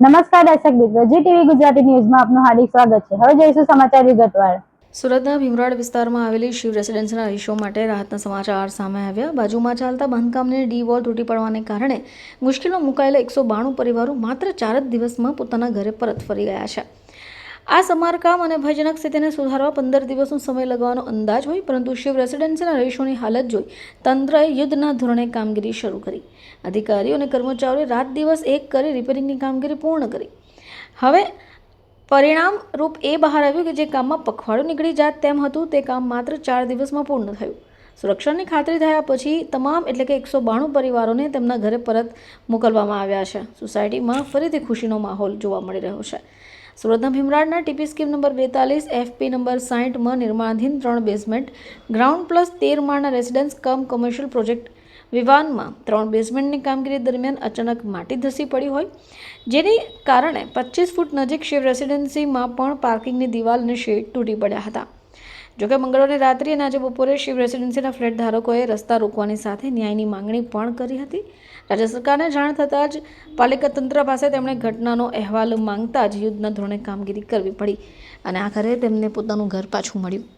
નમસ્કાર દર્શક મિત્રો, જી ટીવી ગુજરાતી ન્યૂઝમાં આપનું હાર્દિક સ્વાગત છે. હવે જોઈશું સમાચાર વિગતવાર. સુરતના ભીમરાડ વિસ્તારમાં આવેલી શિવ રેસિડેન્સના રહીશો માટે રાહતના સમાચાર સામે આવ્યા. બાજુમાં ચાલતા બાંધકામને ડી વોલ તૂટી પડવાને કારણે મુશ્કેલીમાં મુકાયેલા એકસો બાણું પરિવારો માત્ર ચાર જ દિવસમાં પોતાના ઘરે પરત ફરી ગયા છે. આ સમારકામ અને ભયજનક સ્થિતિને સુધારવા પંદર દિવસનો સમય લગાવવાનો અંદાજ હોય, પરંતુ શિવ રેસિડેન્સીના રહીશોની હાલત જોઈ તંત્રએ યુદ્ધના ધોરણે કામગીરી શરૂ કરી. અધિકારીઓ અને કર્મચારીઓએ રાત દિવસ એક કરી રિપેરિંગની કામગીરી પૂર્ણ કરી. હવે પરિણામ રૂપ એ બહાર આવ્યું કે જે કામમાં પખવાડું નીકળી જાત તેમ હતું, તે કામ માત્ર ચાર દિવસમાં પૂર્ણ થયું. સુરક્ષાની ખાતરી થયા પછી તમામ એટલે કે એકસો બાણું પરિવારોને તેમના ઘરે પરત મોકલવામાં આવ્યા છે. સોસાયટીમાં ફરીથી ખુશીનો માહોલ જોવા મળી રહ્યો છે. સુરતના ભીમરાડના ટીપી સ્કીમ નંબર બેતાલીસ, એફપી નંબર સાહીઠમાં નિર્માણાધીન ત્રણ બેઝમેન્ટ ગ્રાઉન્ડ પ્લસ તેર માળના રેસિડેન્સ કમ કોમર્શિયલ પ્રોજેક્ટ વિવાનમાં ત્રણ બેઝમેન્ટની કામગીરી દરમિયાન અચાનક માટી ધસી પડી હોય. જેની કારણે પચીસ ફૂટ નજીક શિવ રેસિડેન્સીમાં પણ પાર્કિંગની દિવાલ અને શેડ તૂટી પડ્યા હતા. જોકે મંગળવારે રાત્રિ અને આજે બપોરે શિવ રેસિડેન્સીના ફ્લેટ ધારકોએ રસ્તા રોકવાની સાથે ન્યાયની માંગણી પણ કરી હતી. રાજ્ય સરકારને જાણ થતાં જ પાલિકા તંત્ર પાસે તેમણે ઘટનાનો અહેવાલ માંગતા જ યુદ્ધના ધોરણે કામગીરી કરવી પડી અને આખરે તેમને પોતાનું ઘર પાછું મળ્યું.